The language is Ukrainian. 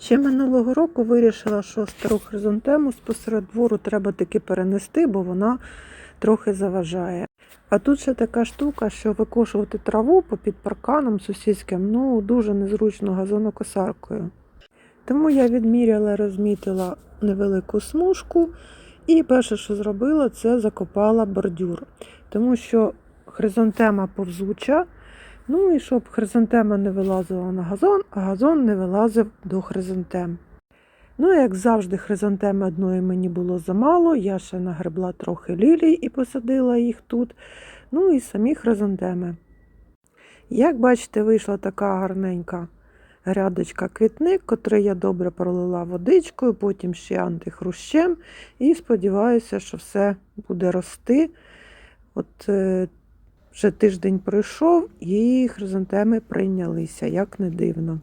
Ще минулого року вирішила, що стару хризантему спосеред двору треба таки перенести, бо вона трохи заважає. А тут ще така штука, що викошувати траву попід парканом сусідським ну, дуже незручно газонокосаркою. Тому я відміряла, розмітила невелику смужку, і перше, що зробила, це закопала бордюр. Тому що хризантема повзуча, ну і щоб хризантема не вилазила на газон, а газон не вилазив до хризантем. Ну, як завжди, хризантеми одної мені було замало, я ще нагребла трохи лілій і посадила їх тут. Ну і самі хризантеми. Як бачите, вийшла така гарненька грядочка квітник, котрий я добре пролила водичкою, потім ще антихрущем. І сподіваюся, що все буде рости. От е, вже тиждень пройшов, і хризантеми прийнялися, як не дивно.